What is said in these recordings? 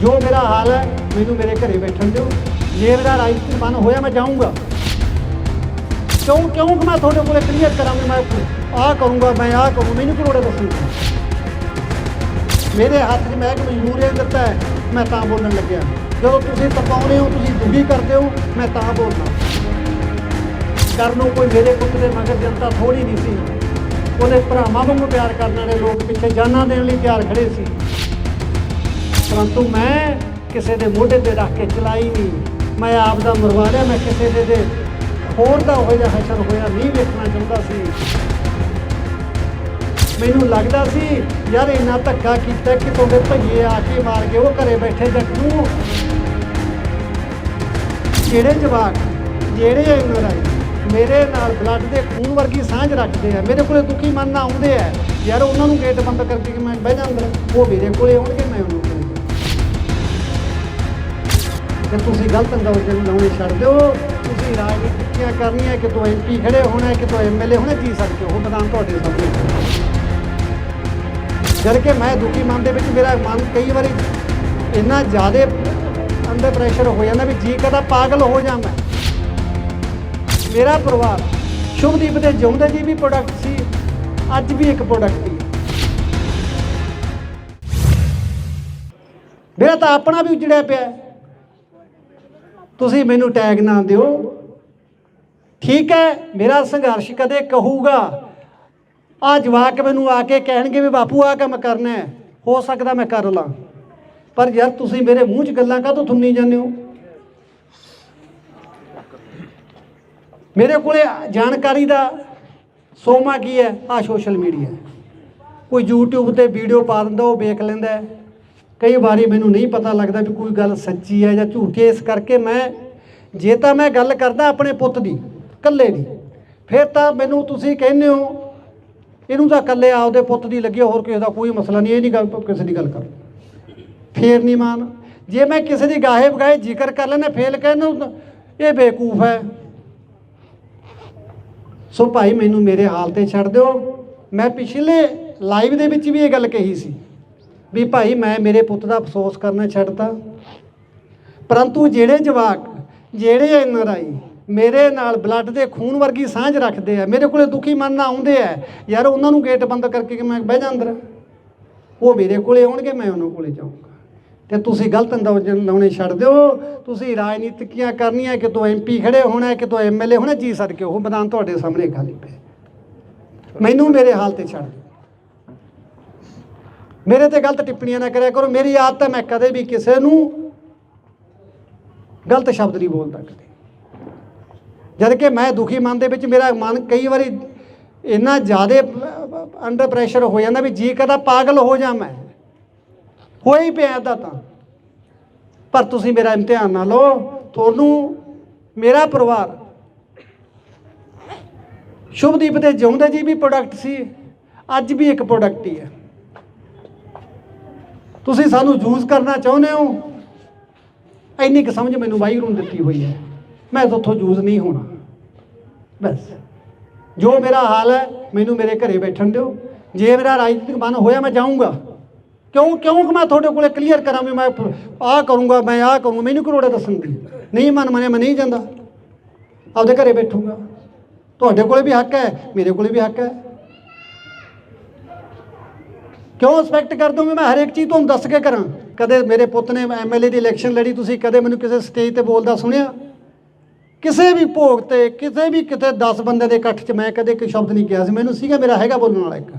ਜੋ ਮੇਰਾ ਹਾਲ ਹੈ, ਮੈਨੂੰ ਮੇਰੇ ਘਰੇ ਬੈਠਣ ਦਿਓ। ਜੇ ਮੇਰਾ ਰਾਜਨੀਤਿਕ ਮਨ ਹੋਇਆ, ਮੈਂ ਜਾਊਂਗਾ। ਕਿਉਂ ਕਿਉਂ ਕਿ ਮੈਂ ਤੁਹਾਡੇ ਕੋਲੇ ਕਲੀਅਰ ਕਰਾਂ ਮੈਂ ਆਹ ਕਰੂੰਗਾ, ਮੈਂ ਆਹ ਕਰੂੰ ਮੈਨੂੰ ਕਰੋੜੇ ਲੋੜ ਮੇਰੇ ਹੱਥ 'ਚ ਮੈਂ ਇੱਕ ਮਜਬੂਰੀਅਤ ਦਿੱਤਾ ਹੈ। ਮੈਂ ਤਾਂ ਬੋਲਣ ਲੱਗਿਆ। ਜਦੋਂ ਤੁਸੀਂ ਤਪਾਉਨੇ ਹੋ, ਤੁਸੀਂ ਦੁਖੀ ਕਰਦੇ ਹੋ, ਮੈਂ ਤਾਂ ਬੋਲਦਾ। ਕਰ ਕੋਈ ਮੇਰੇ ਪੁੱਤ ਦੇ ਮਗਰ ਜਨਤਾ ਥੋੜੀ ਨਹੀਂ ਸੀ। ਉਹਦੇ ਭਰਾਵਾਂ ਵਾਂਗੂ ਪਿਆਰ ਕਰਨ ਵਾਲੇ ਲੋਕ ਪਿੱਛੇ ਜਾਨਾਂ ਦੇਣ ਲਈ ਤਿਆਰ ਖੜੇ ਸੀ। ਪਰੰਤੂ ਮੈਂ ਕਿਸੇ ਦੇ ਮੋਢੇ ਤੇ ਰੱਖ ਕੇ ਚਲਾਈ ਨਹੀਂ ਮੈਂ ਆਪ ਦਾ ਮਰਵਾ ਲਿਆ, ਮੈਂ ਕਿਸੇ ਦੇ ਦੇ ਹੋਰ ਦਾ ਹੋਇਆ ਜਾਂ ਹਸ਼ਰ ਹੋਇਆ ਨਹੀਂ ਵੇਖਣਾ ਚਾਹੁੰਦਾ ਸੀ। ਮੈਨੂੰ ਲੱਗਦਾ ਸੀ, ਯਾਰ ਇੰਨਾ ਧੱਕਾ ਕੀਤਾ ਕਿ ਤੁਹਾਡੇ ਭਈਏ ਆ ਕੇ ਮਾਰ ਕੇ ਉਹ ਘਰੇ ਬੈਠੇ ਜੱਟ ਨੂੰ ਜਿਹੜੇ ਜਵਾਕ, ਜਿਹੜੇ ਇਹਨਾਂ ਰਾਈ ਮੇਰੇ ਨਾਲ ਬਲੱਡ ਦੇ ਖੂਨ ਵਰਗੀ ਸਾਂਝ ਰੱਖਦੇ ਆ, ਮੇਰੇ ਕੋਲੇ ਦੁਖੀ ਮਨ ਨਾਲ ਆਉਂਦੇ ਆ। ਯਾਰ ਉਹਨਾਂ ਨੂੰ ਗੇਟ ਬੰਦ ਕਰਕੇ ਮੈਂ ਬਹਿ ਜਾਂਦਾ ਅੰਦਰ, ਉਹ ਮੇਰੇ ਕੋਲੇ ਆਉਣਗੇ, ਮੈਂ ਉਹਨੂੰ ਕੋਲੇ ਤੁਸੀਂ ਗਲਤ ਅੰਦਾਜ਼ ਨੂੰ ਲਾਉਣੇ ਛੱਡ ਦਿਓ। ਤੁਸੀਂ ਰਾਜਨੀਤੀਆਂ ਕਰਨੀਆਂ? ਕਿ ਤੂੰ ਐਮਪੀ ਖੜੇ ਹੋਣਾ ਹੈ ਕਿ ਤੂੰ ਐਮਐਲਏ ਹੋਣਾ, ਜੀ ਸਕਦੇ ਹੋ। ਉਹ ਮੈਦਾਨ ਤੁਹਾਡੇ ਸਾਹਮਣੇ ਜਦ ਕਿ ਮੈਂ ਦੁਖੀ ਮਨ ਦੇ ਵਿੱਚ ਮੇਰਾ ਮਨ ਕਈ ਵਾਰੀ ਇੰਨਾ ਜ਼ਿਆਦਾ ਅੰਦਰ ਪ੍ਰੈਸ਼ਰ ਹੋ ਜਾਂਦਾ ਵੀ ਜੀ ਕਦਾ ਪਾਗਲ ਹੋ ਜਾ ਮੈਂ। ਮੇਰਾ ਪਰਿਵਾਰ ਸ਼ੁਭਦੀਪ ਦੇ ਜਿਉਂਦੇ ਜੀ ਵੀ ਪ੍ਰੋਡਕਟ ਸੀ, ਅੱਜ ਵੀ ਇੱਕ ਪ੍ਰੋਡਕਟ ਹੀ ਮੇਰਾ ਤਾਂ ਆਪਣਾ ਵੀ ਉਜੜਿਆ ਪਿਆ ਤੁਸੀਂ ਮੈਨੂੰ ਟੈਗ ਨਾ ਦਿਓ। ਠੀਕ ਹੈ, ਮੇਰਾ ਸੰਘਰਸ਼ ਕਦੇ ਕਹੂਗਾ। ਆ ਜਵਾਕ ਮੈਨੂੰ ਆ ਕੇ ਕਹਿਣਗੇ ਵੀ ਬਾਪੂ ਆ ਕੰਮ ਕਰਨਾ ਹੈ, ਹੋ ਸਕਦਾ ਮੈਂ ਕਰ ਲਾਂ। ਪਰ ਯਾਰ ਤੁਸੀਂ ਮੇਰੇ ਮੂੰਹ 'ਚ ਗੱਲਾਂ ਕਾਹਤੋਂ ਥੁੰਨੀ ਜਾਂਦੇ ਹੋ? ਮੇਰੇ ਕੋਲੇ ਜਾਣਕਾਰੀ ਦਾ ਸੋਮਾ ਕੀ ਹੈ? ਆ ਸੋਸ਼ਲ ਮੀਡੀਆ ਕੋਈ YouTube ਤੇ ਵੀਡੀਓ ਪਾ ਦਿੰਦਾ, ਉਹ ਵੇਖ ਲੈਂਦਾ ਕਈ ਵਾਰੀ ਮੈਨੂੰ ਨਹੀਂ ਪਤਾ ਲੱਗਦਾ ਵੀ ਕੋਈ ਗੱਲ ਸੱਚੀ ਹੈ ਜਾਂ ਝੂਠੀ ਹੈ। ਇਸ ਕਰਕੇ ਮੈਂ, ਜੇ ਤਾਂ ਮੈਂ ਗੱਲ ਕਰਦਾ ਆਪਣੇ ਪੁੱਤ ਦੀ, ਇਕੱਲੇ ਦੀ, ਫਿਰ ਤਾਂ ਮੈਨੂੰ ਤੁਸੀਂ ਕਹਿੰਦੇ ਹੋ, ਇਹਨੂੰ ਤਾਂ ਇਕੱਲੇ ਆਪਦੇ ਪੁੱਤ ਦੀ ਲੱਗੀ, ਹੋਰ ਕਿਸੇ ਦਾ ਕੋਈ ਮਸਲਾ ਨਹੀਂ, ਇਹ ਨਹੀਂ ਗੱਲ ਕਿਸੇ ਦੀ ਗੱਲ ਕਰ ਫੇਰ ਨਹੀਂ ਮਾਨ। ਜੇ ਮੈਂ ਕਿਸੇ ਦੀ ਗਾਹੇ ਬਗਾਏ ਜ਼ਿਕਰ ਕਰ ਲੈਣਾ ਫੇਲ ਕਹਿੰਦਾ ਇਹ ਬੇਕੂਫ ਹੈ। ਸੋ ਭਾਈ, ਮੈਨੂੰ ਮੇਰੇ ਹਾਲ ਤੇ ਛੱਡ ਦਿਓ। ਮੈਂ ਪਿਛਲੇ ਲਾਈਵ ਦੇ ਵਿੱਚ ਵੀ ਇਹ ਗੱਲ ਕਹੀ ਸੀ। ਵੀ ਭਾਈ ਮੈਂ ਮੇਰੇ ਪੁੱਤ ਦਾ ਅਫਸੋਸ ਕਰਨਾ ਛੱਡਤਾ। ਪਰੰਤੂ ਜਿਹੜੇ ਜਵਾਕ, ਜਿਹੜੇ ਐਨ ਆਰ ਆਈ ਮੇਰੇ ਨਾਲ ਬਲੱਡ ਦੇ ਖੂਨ ਵਰਗੀ ਸਾਂਝ ਰੱਖਦੇ ਆ, ਮੇਰੇ ਕੋਲੇ ਦੁਖੀ ਮਨ ਨਾਲ ਆਉਂਦੇ ਆ, ਯਾਰ ਉਹਨਾਂ ਨੂੰ ਗੇਟ ਬੰਦ ਕਰਕੇ ਕਿ ਮੈਂ ਬਹਿ ਜਾ ਅੰਦਰ। ਉਹ ਮੇਰੇ ਕੋਲੇ ਆਉਣਗੇ, ਮੈਂ ਉਹਨਾਂ ਕੋਲੇ ਜਾਊਂਗਾ। ਤੇ ਤੁਸੀਂ ਗਲਤ ਅੰਦਾਜ਼ਨ ਲਾਉਣੇ ਛੱਡ ਦਿਓ। ਤੁਸੀਂ ਰਾਜਨੀਤਿਕੀਆਂ ਕਰਨੀਆਂ, ਕਿ ਤੂੰ ਐਮਪੀ ਖੜੇ ਹੋਣਾ ਹੈ ਕਿ ਤੂੰ ਐਮਐਲਏ ਹੋਣਾ, ਜੀ ਸਦਕੇ ਉਹ ਮੈਦਾਨ ਤੁਹਾਡੇ ਸਾਹਮਣੇ ਖਾਲੀ ਪਿਆ। ਮੈਨੂੰ ਮੇਰੇ ਹਾਲ ਤੇ ਛੱਡ ਮੇਰੇ ਤੇ ਗਲਤ ਟਿੱਪਣੀਆਂ ਨਾ ਕਰਿਆ ਕਰੋ, ਮੇਰੀ ਆਦਤ ਹੈ ਮੈਂ ਕਦੇ ਵੀ ਕਿਸੇ ਨੂੰ ਗਲਤ ਸ਼ਬਦ ਨਹੀਂ ਬੋਲਦਾ ਕਦੇ ਜਦ ਕਿ ਮੈਂ ਦੁਖੀ ਮਨ ਦੇ ਵਿੱਚ, ਮੇਰਾ ਮਨ ਕਈ ਵਾਰੀ ਇੰਨਾ ਜ਼ਿਆਦਾ ਅੰਡਰ ਪ੍ਰੈਸ਼ਰ ਹੋ ਜਾਂਦਾ ਵੀ ਜੀ ਕਦਾ ਪਾਗਲ ਹੋ ਜਾ ਮੈਂ ਹੋਇਆ ਹੀ ਪਿਆ ਏਦਾਂ ਤਾਂ। ਪਰ ਤੁਸੀਂ ਮੇਰਾ ਇਮਤਿਹਾਨ ਨਾ ਲਓ, ਤੁਹਾਨੂੰ ਮੇਰਾ ਪਰਿਵਾਰ ਸ਼ੁਭਦੀਪ ਦੇ ਜਿਉਂਦੇ ਜੀ ਵੀ ਪ੍ਰੋਡਕਟ ਸੀ, ਅੱਜ ਵੀ ਇੱਕ ਪ੍ਰੋਡਕਟ ਹੀ ਹੈ। ਤੁਸੀਂ ਸਾਨੂੰ ਯੂਜ਼ ਕਰਨਾ ਚਾਹੁੰਦੇ ਹੋ? ਇੰਨੀ ਕੁ ਸਮਝ ਮੈਨੂੰ ਵਾਹਿਗੁਰੂ ਨੇ ਦਿੱਤੀ ਹੋਈ ਹੈ। ਮੈਂ ਤੁਹਾਥੋਂ ਯੂਜ਼ ਨਹੀਂ ਹੋਣਾ। ਬਸ। ਜੋ ਮੇਰਾ ਹਾਲ ਹੈ, ਮੈਨੂੰ ਮੇਰੇ ਘਰੇ ਬੈਠਣ ਦਿਓ। ਜੇ ਮੇਰਾ ਰਾਜਨੀਤਿਕ ਮਨ ਹੋਇਆ ਮੈਂ ਜਾਊਂਗਾ। ਕਿਉਂ ਕਿਉਂ ਕਿ ਮੈਂ ਤੁਹਾਡੇ ਕੋਲੇ ਕਲੀਅਰ ਕਰਾਂ ਵੀ ਮੈਂ ਆਹ ਕਰੂੰਗਾ, ਮੈਂ ਆਹ ਕਰੂੰ ਮੈਨੂੰ ਕਰੋੜਾ ਦੱਸਣ ਦੀ? ਨਹੀਂ ਮਨ ਮੰਨਿਆ ਮੈਂ ਨਹੀਂ ਜਾਂਦਾ। ਆਪਦੇ ਘਰੇ ਬੈਠੂਗਾ। ਤੁਹਾਡੇ ਕੋਲੇ ਵੀ ਹੱਕ ਹੈ, ਮੇਰੇ ਕੋਲੇ ਵੀ ਹੱਕ ਹੈ। ਕਿਉਂ ਐਕਸਪੈਕਟ ਕਰਦੇ ਹੋ ਮੈਂ ਹਰ ਇੱਕ ਚੀਜ਼ ਤੁਹਾਨੂੰ ਦੱਸ ਕੇ ਕਰਾਂ। ਕਦੇ ਮੇਰੇ ਪੁੱਤ ਨੇ ਐਮਐਲਏ ਦੀ ਇਲੈਕਸ਼ਨ ਲੜੀ, ਤੁਸੀਂ ਕਦੇ ਮੈਨੂੰ ਕਿਸੇ ਸਟੇਜ ਤੇ ਬੋਲਦਾ ਸੁਣਿਆ? ਕਿਸੇ ਵੀ ਭੋਗ ਤੇ, ਕਿਸੇ ਵੀ ਕਿਤੇ 10 ਬੰਦੇ ਦੇ ਇਕੱਠ 'ਚ ਮੈਂ ਕਦੇ ਇੱਕ ਸ਼ਬਦ ਨਹੀਂ ਕਿਹਾ ਸੀ। ਮੈਨੂੰ ਸੀਗਾ ਮੇਰਾ ਹੈਗਾ ਬੋਲਣ ਵਾਲਾ ਇੱਕ।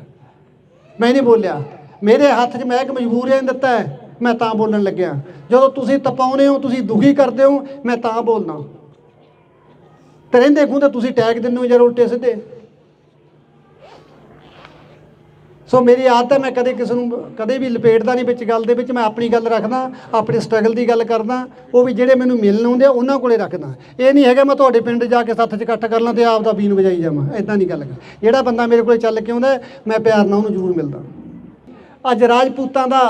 ਮੈਂ ਨਹੀਂ ਬੋਲਿਆ। ਮੇਰੇ ਹੱਥ 'ਚ ਮੈਂ ਇੱਕ ਮਜਬੂਰੀਅਤ ਦਿੱਤਾ ਹੈ। ਮੈਂ ਤਾਂ ਬੋਲਣ ਲੱਗਿਆ। ਜਦੋਂ ਤੁਸੀਂ ਤਪਾਉਨੇ ਹੋ, ਤੁਸੀਂ ਦੁਖੀ ਕਰਦੇ ਹੋ, ਮੈਂ ਤਾਂ ਬੋਲਣਾ ਤੇ ਰਹਿੰਦੇ ਖੁੰਦੇ ਤੁਸੀਂ ਟੈਗ ਦਿੰਦੇ ਹੋ ਜਰ ਉਲਟੇ ਸਿੱਧੇ। ਸੋ ਮੇਰੀ ਆਦਤ ਹੈ, ਮੈਂ ਕਦੇ ਕਿਸੇ ਨੂੰ, ਕਦੇ ਵੀ ਲਪੇਟਦਾ ਨਹੀਂ ਵਿੱਚ ਗੱਲ ਦੇ ਵਿੱਚ, ਮੈਂ ਆਪਣੀ ਗੱਲ ਰੱਖਦਾ, ਆਪਣੇ ਸਟਰਗਲ ਦੀ ਗੱਲ ਕਰਦਾ, ਉਹ ਵੀ ਜਿਹੜੇ ਮੈਨੂੰ ਮਿਲਣ ਆਉਂਦੇ ਆ, ਉਹਨਾਂ ਕੋਲੇ ਰੱਖਦਾ। ਇਹ ਨਹੀਂ ਹੈਗਾ ਮੈਂ ਤੁਹਾਡੇ ਪਿੰਡ ਜਾ ਕੇ ਸੱਥ 'ਚ ਇਕੱਠ ਕਰ ਲਾਂ ਤੇ ਆਪ ਦਾ ਬੀਨ ਵਜਾਈ ਜਾਵਾਂ ਐਦਾਂ ਨਹੀਂ ਗੱਲ ਜਿਹੜਾ ਬੰਦਾ ਮੇਰੇ ਕੋਲੇ ਚੱਲ ਕੇ ਆਉਂਦਾ, ਮੈਂ ਪਿਆਰ ਨਾਲ ਉਹਨੂੰ ਜ਼ਰੂਰ ਮਿਲਦਾ। ਅੱਜ ਰਾਜਪੂਤਾਂ ਦਾ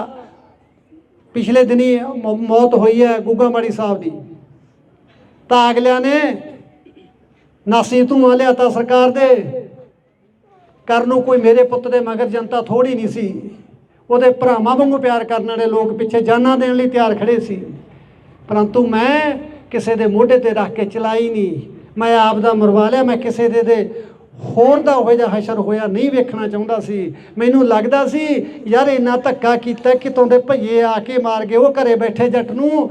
ਪਿਛਲੇ ਦਿਨੀ ਮੌਤ ਹੋਈ ਹੈ ਗੁੱਗਾਮਾੜੀ ਸਾਹਿਬ ਦੀ। ਤਾਂ ਅਗਲਿਆਂ ਨੇ ਨਾਸੀ ਧੂਆਂ ਲਿਆਤਾ ਸਰਕਾਰ ਦੇ। ਕਰਨ ਨੂੰ ਕੋਈ ਮੇਰੇ ਪੁੱਤ ਦੇ ਮਗਰ ਜਨਤਾ ਥੋੜੀ ਨਹੀਂ ਸੀ। ਉਹਦੇ ਭਰਾਵਾਂ ਵਾਂਗੂ ਪਿਆਰ ਕਰਨ ਵਾਲੇ ਲੋਕ ਪਿੱਛੇ ਜਾਨਾਂ ਦੇਣ ਲਈ ਤਿਆਰ ਖੜੇ ਸੀ। ਪਰੰਤੂ ਮੈਂ ਕਿਸੇ ਦੇ ਮੋਢੇ ਤੇ ਰੱਖ ਕੇ ਚਲਾਈ ਨਹੀਂ। ਮੈਂ ਆਪ ਦਾ ਮਰਵਾ ਲਿਆ, ਮੈਂ ਕਿਸੇ ਦੇ ਦੇ ਹੋਰ ਦਾ ਉਹ ਜਿਹਾ ਹਸ਼ਰ ਹੋਇਆ ਨਹੀਂ ਵੇਖਣਾ ਚਾਹੁੰਦਾ ਸੀ। ਮੈਨੂੰ ਲੱਗਦਾ ਸੀ, ਯਾਰ ਇੰਨਾ ਧੱਕਾ ਕੀਤਾ ਕਿਤੋਂ ਦੇ ਭਈਏ ਆ ਕੇ ਮਾਰ ਗਏ, ਉਹ ਘਰੇ ਬੈਠੇ ਜੱਟ ਨੂੰ